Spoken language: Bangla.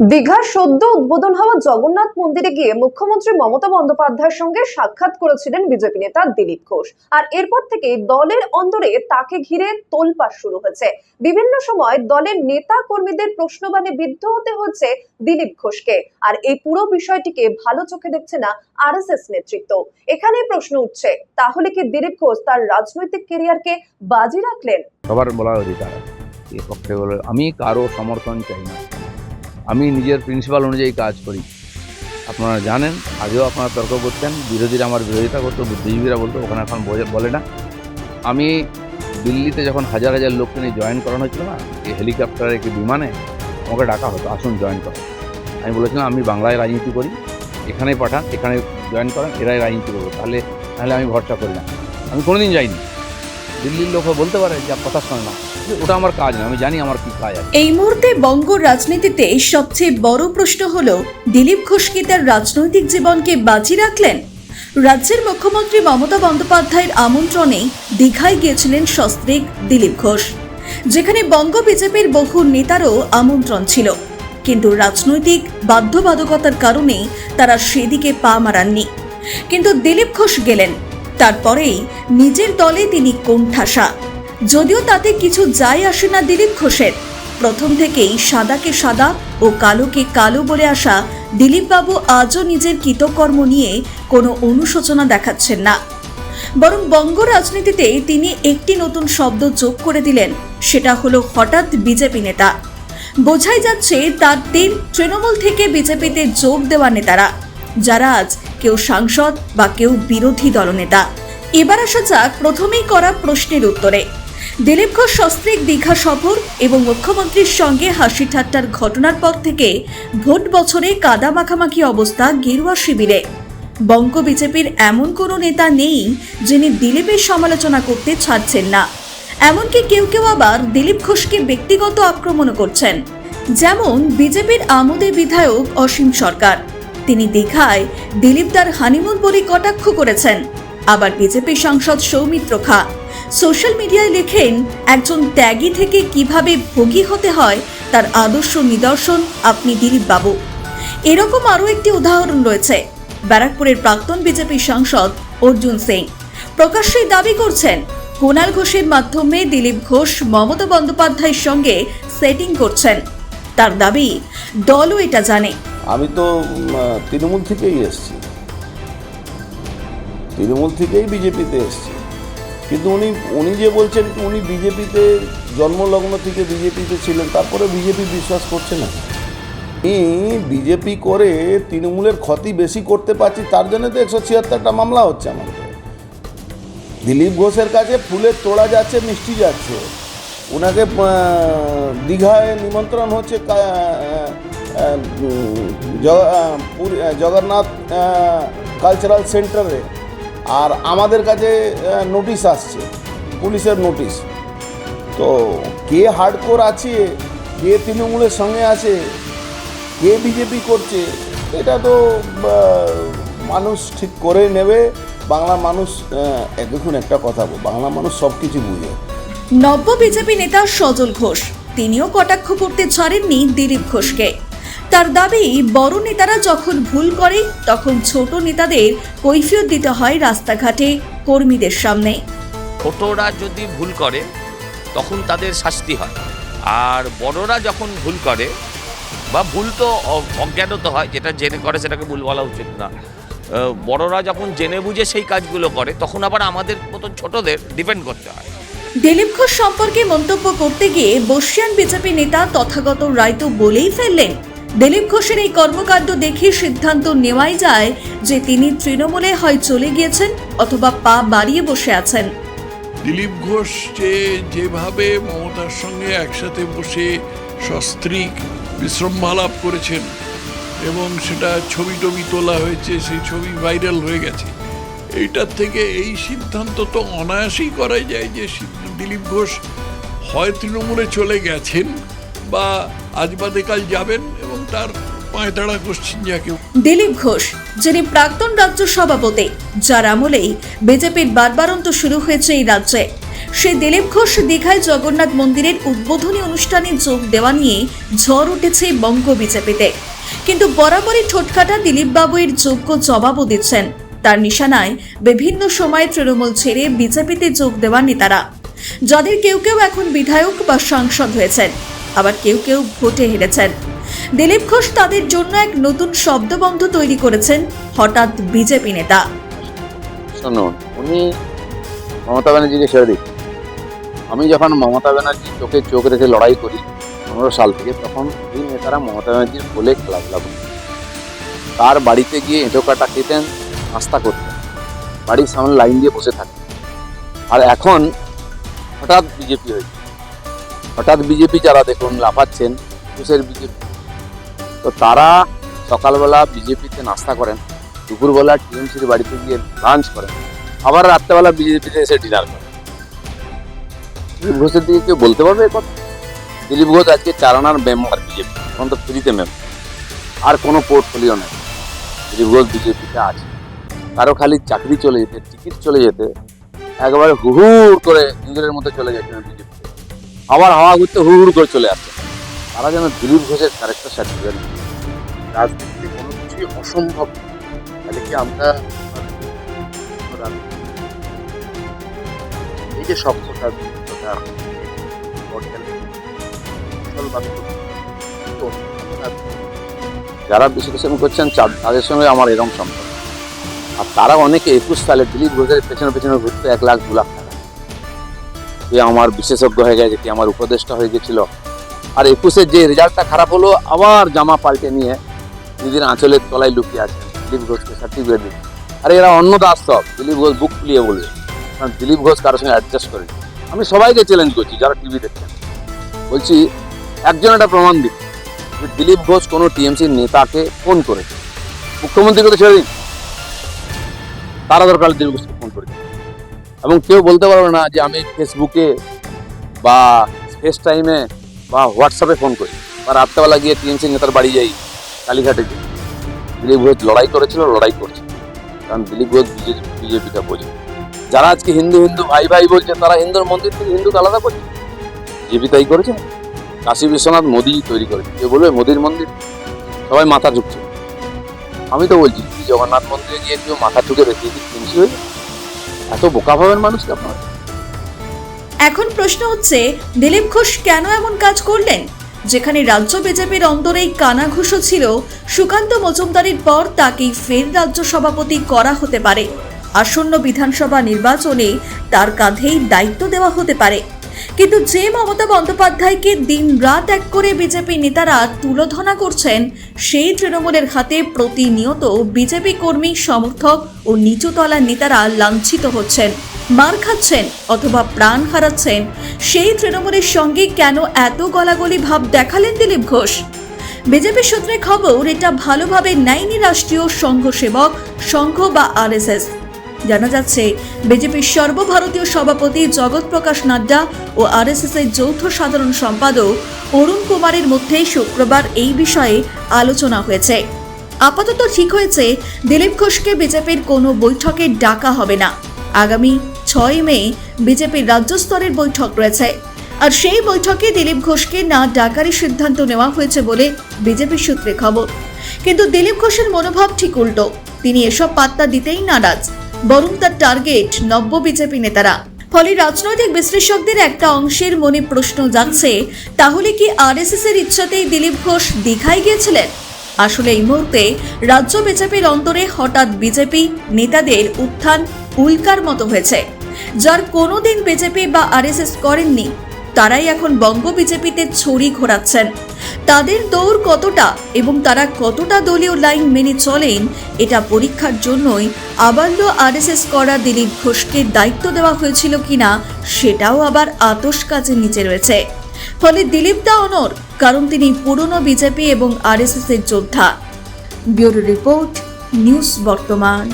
দীঘার সদ্য উদ্বোধন হওয়া জগন্নাথ মন্দিরে গিয়ে মুখ্যমন্ত্রী মমতা বন্দ্যোপাধ্যায়ের সঙ্গে সাক্ষাৎ করেছিলেন বিজেপি নেতা দিলীপ ঘোষ। আর এরপর থেকে দলের অন্দরে তাকে ঘিরে তোলপাড় শুরু হয়েছে। বিভিন্ন সময় দলের নেতা কর্মীদের প্রশ্নবাণে বিদ্ধ হতে হচ্ছে দিলীপ ঘোষকে। আর এই পুরো বিষয়টিকে ভালো চোখে দেখছে না আরএসএস নেতৃত্ব। এখানেই প্রশ্ন উঠছে, তাহলে কি দিলীপ ঘোষ তার রাজনৈতিক কেরিয়ারকে বাজি রাখলেন? সবার বলার অধিকার। আমি কারও সমর্থন চাই না। আমি নিজের প্রিন্সিপাল অনুযায়ী কাজ করি। আপনারা জানেন, আগেও আপনারা তর্ক করতেন, বিরোধীরা আমার বিরোধিতা করতো, বুদ্ধিজীবীরা বলতো, ওখানে এখন বলে না। আমি দিল্লিতে যখন হাজার হাজার লোককে নিয়ে জয়েন করানো হয়েছিল না, এই হেলিকপ্টারে কি বিমানে আমাকে ডাকা হতো, আসুন জয়েন করো। আমি বলেছিলাম, আমি বাংলায় রাজনীতি করি এখানে পাঠান, এখানে জয়েন করেন, এরাই রাজনীতি করব। তাহলে তাহলে আমি ভরসা করি না। আমি কোনোদিন যাইনি। দিল্লির লোক বলতে পারে যে কথা শোনে না। ওটা আমার কাজ না, আমি জানি আমার কি কাজ আছে। এই মুহূর্তে বঙ্গ রাজনীতিতে সবচেয়ে বড় প্রশ্ন হল, দিলীপ ঘোষ কি তার রাজনৈতিক জীবনকে বাজি রাখলেন? রাজ্যের মুখ্যমন্ত্রী মমতা বন্দ্যোপাধ্যায়ের আমন্ত্রণে দীঘায় গিয়েছিলেন সস্ত্রীক দিলীপ ঘোষ, যেখানে বঙ্গ বিজেপির বহু নেতারও আমন্ত্রণ ছিল। কিন্তু রাজনৈতিক বাধ্যবাধকতার কারণে তারা সেদিকে পা মারাননি। কিন্তু দিলীপ ঘোষ গেলেন। তারপরেই নিজের দলে তিনি কোণঠাসা। যদিও তাতে কিছু যায় আসে না দিলীপ ঘোষের। প্রথম থেকেই সাদাকে সাদা ও কালোকে কালো বলে আসা দিলীপবাবু আজও নিজের কৃতকর্ম নিয়ে কোনো অনুশোচনা দেখাচ্ছেন না। বরং বঙ্গ রাজনীতিতে তিনি একটি নতুন শব্দ যোগ করে দিলেন, সেটা হলো হঠাৎ বিজেপি নেতা। বোঝাই যাচ্ছে তার তিন তৃণমূল থেকে বিজেপিতে যোগ দেওয়া নেতারা, যারা আজ কেউ সাংসদ বা কেউ বিরোধী দলনেতা। এবার আসা যাক প্রথমেই করা প্রশ্নের উত্তরে। দিলীপ ঘোষ সস্ত্রীক দীঘা সফর এবং মুখ্যমন্ত্রীর সঙ্গে হাসি ঠাট্টার ঘটনার পর থেকে ভোট বছরে কাদা মাখামাখি অবস্থা গেরুয়া শিবিরে। বঙ্গ বিজেপির এমন কোনো নেতা নেই যিনি দিলীপের সমালোচনা করতে ছাড়ছেন না। এমনকি কেউ কেউ আবার দিলীপ ঘোষকে ব্যক্তিগত আক্রমণ করছেন। যেমন বিজেপির আমোদে বিধায়ক অসীম সরকার। তিনি দীঘায় দিলীপ দিলীপদার হানিমুন বলে কটাক্ষ করেছেন। আবার বিজেপি সাংসদ সৌমিত্র খা। সোশ্যাল মিডিয়ায় লেখেন, একজন ত্যাগী থেকে কীভাবে ভোগী হতে হয়, তার আদর্শ নিদর্শন আপনি দিলীপ বাবু এরকম আরও একটি উদাহরণ রয়েছে, ব্যারাকপুরের প্রাক্তন বিজেপি সাংসদ অর্জুন সিং। প্রকাশ্যেই দাবি করছেন, কুণাল ঘোষের মাধ্যমে দিলীপ ঘোষ মমতা বন্দ্যোপাধ্যায়ের সঙ্গে সেটিং করছেন। তার দাবি, দলও এটা জানে। আমি তো তৃণমূল থেকেই এসেছি। তৃণমূল থেকেই বিজেপিতে এসেছি। কিন্তু উনি উনি যে বলছেন উনি বিজেপিতে জন্মলগ্ন থেকে বিজেপিতে ছিলেন তারপরে বিজেপি বিশ্বাস করছে না। আমি বিজেপি করে তৃণমূলের ক্ষতি বেশি করতে পারছি, তার জন্য তো একশো ছিয়াত্তরটা মামলা হচ্ছে আমাদের। দিলীপ ঘোষের কাছে ফুলের তোড়া যাচ্ছে, মিষ্টি যাচ্ছে। ওনাকে দীঘায় নিমন্ত্রণ হচ্ছে জগন্নাথ কালচারাল সেন্টারে আর আমাদের কাছে নোটিশ আসছে, পুলিশের নোটিশ তো কে হার্ডকোর আছে, কে তৃণমূলের সঙ্গে আছে, কে বিজেপি করছে, এটা তো মানুষ ঠিক করে নেবে। বাংলা মানুষ দেখুন একটা কথা, বাংলা মানুষ সব কিছু বুঝে। নব্য বিজেপি নেতা সজল ঘোষ, তিনিও কটাক্ষ করতে ছাড়েননি দিলীপ ঘোষকে। তার দাবি বড় নেতারা যখন ভুল করে তখন ছোট নেতাদের কৈফিয়ত দিতে হয় রাস্তাঘাটে কর্মীদের সামনে। ছোটরা যদি ভুল করে তখন তাদের শাস্তি হয়। আর বড়রা যখন ভুল করে বা ভুল তো অজ্ঞানত হয় যেটা জেনে করে সেটাকে ভুল বলা উচিত না। বড়রা যখন জেনে বুঝে সেই কাজগুলো করে তখন আবার আমাদের মতন ছোটদের ডিপেন্ড করতে হয়। দিলীপ ঘোষ সম্পর্কে মন্তব্য করতে গিয়ে বর্ষিয়ান বিজেপি নেতা তথাগত রায় তো বলেই ফেললেন দিলীপ ঘোষের এই কর্মকাণ্ড দেখে সিদ্ধান্ত নেওয়াই যায় যে তিনি তৃণমূলে হয় চলে গিয়েছেন অথবা পা বাড়িয়ে বসে আছেন। দিলীপ ঘোষ যে যেভাবে মমতার সঙ্গে একসাথে বসে সস্ত্রীক বিশ্রম্ভালাপ করেছেন এবং সেটা ছবি টবি তোলা হয়েছে, সেই ছবি ভাইরাল হয়ে গেছে, এইটার থেকে এই সিদ্ধান্ত তো অনায়াসেই করাই যায় যে দিলীপ ঘোষ হয় তৃণমূলে চলে গেছেন বা আজ বাদে কাল যাবেন। পায়তাড়া করছেন যাকে দিলীপ ঘোষ, যিনি প্রাক্তন রাজ্য সভাপতি, যার আমলেই বিজেপির বারবারন্ত শুরু হয়েছে এই রাজ্যে। সে দিলীপ ঘোষ দীঘায় জগন্নাথ মন্দিরের উদ্বোধনী অনুষ্ঠানে যোগ দেওয়া নিয়ে ঝড় উঠেছে বঙ্গ বিজেপিতে। কিন্তু বরাবরই ঠোঁটকাটা দিলীপ বাবুয়ের যোগ্য জবাবও দিচ্ছেন। তার নিশানায় বিভিন্ন সময়ে তৃণমূল ছেড়ে বিজেপিতে যোগ দেওয়া নেতারা। যাদের কেউ কেউ এখন বিধায়ক বা সাংসদ হয়েছেন, আবার কেউ কেউ ভোটে হেরেছেন। দিলীপ ঘোষ তাদের জন্য এক নতুন শব্দবন্ধ তৈরি করেছেন হঠাৎ বিজেপি নেতা। শুনুন উনি মমতা ব্যানার্জিকে ছেড়ে দিন আমি যখন মমতা ব্যানার্জির চোখে চোখ রেখে লড়াই করি, পনেরো সাল থেকে তখন এই নেতারা মমতা ব্যানার্জির বলে খেলাধুলা করতেন। তার বাড়িতে গিয়ে এঁটো কাটা খেতেন, নাস্তা করতেন, বাড়ির সামনে লাইন দিয়ে বসে থাকতেন। আর এখন হঠাৎ বিজেপি হয়েছে। হঠাৎ বিজেপি যারা দেখুন, লাফাচ্ছেন কিসের বিজেপি। তো তারা সকালবেলা বিজেপিতে নাস্তা করেন, দুপুরবেলা টিএমসির বাড়িতে গিয়ে লাঞ্চ করেন, আবার রাত্রেবেলা বিজেপিতে এসে ডিনার করেন। দিলীপ ঘোষের দিকে কেউ বলতে পারবে কথা? দিলীপ ঘোষ আজকে চারানার মেম্বার বিজেপি, এখন তো ফ্রিতে মেম্বার আর কোনো পোর্টফোলিও নেই। দিলীপ ঘোষ বিজেপিতে আছে। কারও খালি চাকরি চলে যেতে টিকিট চলে যেতে, একবারে হুহুর করে নিজের মতো চলে যাচ্ছেন বিজেপিতে। আবার হাওয়া ঘুরতে হুহুর করে চলে আসছে তারা যেন দিলীপ ঘোষের ক্যারেক্টার সার্টিফিকেট রাজনীতিতে কোনো কিছুই অসম্ভব তাহলে কি আমরা এই যে বিশুদ্ধতা, যারা বিশ্লেষণ করছেন তাদের সঙ্গে আমার এরকম সম্পর্ক। আর তারা অনেকে একুশ সালে দিলীপ ঘোষের পেছনে পেছনে ঘুরতে এক লাখ দু লাখ টাকা। আমার বিশেষজ্ঞ হয়ে গেছে কে আমার উপদেষ্টা হয়ে গেছিল। আর একুশের যে রেজাল্টটা খারাপ হলো, আবার জামা পাল্টে নিয়ে নিজের আঁচলের তলায় লুকিয়ে আছেন দিলীপ ঘোষকে সার্টিফিকেট দিন আরে এরা অন্য দাস সব, দিলীপ ঘোষ বুক ফুলিয়ে বলবে। কারণ দিলীপ ঘোষ কারোর সঙ্গে অ্যাডজাস্ট করেনি। আমি সবাইকে চ্যালেঞ্জ করছি, যারা টিভি দেখছেন বলছি, একজন একটা প্রমাণ দিন যে দিলীপ ঘোষ কোনো টিএমসির নেতাকে ফোন করেছে। মুখ্যমন্ত্রীকে তো ছেড়ে দিন। তারা দরকার দিলীপ ঘোষকে ফোন করেছে। এবং কেউ বলতে পারবে না যে আমি ফেসবুকে বা ফেস টাইমে বা হোয়াটসঅ্যাপে ফোন করি। বা রাত্রেবেলা গিয়ে টিএমসি নেতার বাড়ি যাই, কালীঘাটে গিয়ে দিলীপ ঘোষ লড়াই করেছিল, লড়াই করছে। কারণ দিলীপ ঘোষ বিজেপিটা বোঝে। যারা আজকে হিন্দু হিন্দু ভাই ভাই বলছে, তারা হিন্দুর মন্দির থেকে হিন্দুকে আলাদা করছে। বিজেপি তাই করেছে। কাশী বিশ্বনাথ মোদি তৈরি করেছে। কেউ বলবে মোদির মন্দির? সবাই মাথা ঝুঁকছে। আমি তো বলছি, জগন্নাথ মন্দিরে গিয়ে কেউ মাথা ঝুঁকে রেখে হয়ে এত বোকা ভাবেন মানুষকে আপনারা এখন প্রশ্ন হচ্ছে, দিলীপ ঘোষ কেন এমন কাজ করলেন? যেখানে রাজ্য বিজেপির অন্তরেই কানাঘুষো ছিল, সুকান্ত মজুমদারের পর তাকেই ফের রাজ্য সভাপতি করা হতে পারে। আসন্ন বিধানসভা নির্বাচনে তার কাঁধেই দায়িত্ব দেওয়া হতে পারে। কিন্তু যে মমতা বন্দ্যোপাধ্যায়কে দিন রাত এক করে বিজেপি নেতারা তুলোধনা করছেন, সেই তৃণমূলের হাতে প্রতিনিয়ত বিজেপি কর্মী, সমর্থক ও নিচুতলার নেতারা লাঞ্ছিত হচ্ছেন। মার খাচ্ছেন অথবা প্রাণ হারাচ্ছেন, সেই তৃণমূলের সঙ্গে কেন এত গলাগলি ভাব দেখালেন দিলীপ ঘোষ? বিজেপি সূত্রে খবর, এটা ভালোভাবে নেয়নি রাষ্ট্রীয় সংঘ সেবক সংঘ বা আরএসএস। জানা যাচ্ছে, বিজেপির সর্বভারতীয় সভাপতি জগৎ প্রকাশ নাড্ডা ও আরএসএস এর যৌথ সাধারণ সম্পাদক অরুণ কুমারের মধ্যে শুক্রবার এই বিষয়ে আলোচনা হয়েছে। আপাতত ঠিক হয়েছে, দিলীপ ঘোষকে বিজেপির কোনো বৈঠকে ডাকা হবে না। আগামী ছয় মে বিজেপির রাজ্য স্তরের বৈঠক রয়েছে। আর সেই বৈঠকে দিলীপ ঘোষকে না ডাকারই সিদ্ধান্ত নেওয়া হয়েছে বলে বিজেপি সূত্রে খবর। কিন্তু দিলীপ ঘোষের মনোভাব ঠিক উল্টো। তিনি এসব পাত্তা দিতেই নারাজ, বরং তার টার্গেট নব্য বিজেপি নেতারা। ফলে রাজনৈতিক বিশ্লেষকদের একটা অংশের মনে প্রশ্ন যাচ্ছে তাহলে কি আরএসএস এর ইচ্ছাতেই দিলীপ ঘোষ দীঘায় গিয়েছিলেন? আসলে এই মুহূর্তে রাজ্য বিজেপির অন্তরে হঠাৎ বিজেপি নেতাদের উত্থান উল্কার মতো হয়েছে। যার কোনোদিন বিজেপি বা আরএসএস করেননি, তারাই এখন বঙ্গ বিজেপিতে ছড়ি ঘোরাচ্ছেন। তাদের দৌড় কতটা এবং তারা কতটা দলীয় লাইন মেনে চলেন, এটা পরীক্ষার জন্যই আবাল্য আরএসএস করা দিলীপ ঘোষকে দায়িত্ব দেওয়া হয়েছিল কিনা, সেটাও আবার আতস কাজের নিচে রয়েছে। ফলে দিলীপ দা অনর কারণ তিনি পুরনো বিজেপি এবং আরএসএস এর যোদ্ধা। ব্যুরো রিপোর্ট, নিউজ বর্তমান।